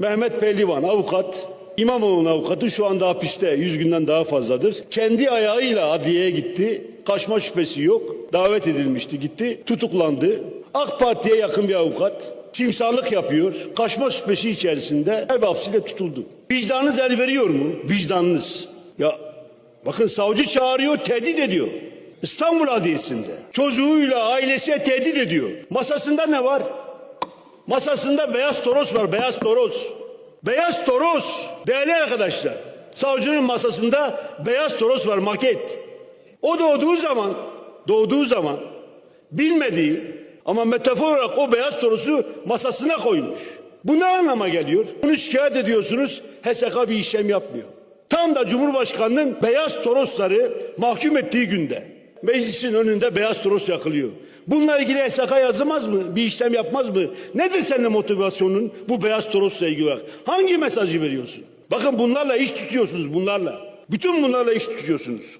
Mehmet Pehlivan avukat, İmamoğlu'nun avukatı şu anda hapiste 100 günden daha fazladır. Kendi ayağıyla adliyeye gitti. Kaçma şüphesi yok. Davet edilmişti gitti. Tutuklandı. AK Parti'ye yakın bir avukat. Timsarlık yapıyor. Kaçma şüphesi içerisinde ev hapsiyle tutuldu. Vicdanınız el veriyor mu? Vicdanınız. Ya bakın savcı çağırıyor, tehdit ediyor. İstanbul Adliyesi'nde. Çocuğuyla ailesiye tehdit ediyor. Masasında ne var? Masasında beyaz toros var, beyaz toros. Beyaz toros. Değerli arkadaşlar, savcının masasında beyaz toros var, maket. O doğduğu zaman, doğduğu zaman bilmediği ama metafor olarak o beyaz torosu masasına koymuş. Bu ne anlama geliyor? Bunu şikayet ediyorsunuz, HSK bir işlem yapmıyor. Tam da Cumhurbaşkanı'nın beyaz torosları mahkum ettiği günde meclisin önünde beyaz toros yakılıyor. Bununla ilgili HSK yazılmaz mı? Bir işlem yapmaz mı? Nedir senin motivasyonun bu beyaz torosla ilgili olarak? Hangi mesajı veriyorsun? Bakın bunlarla iş tutuyorsunuz bunlarla. Bütün bunlarla iş tutuyorsunuz.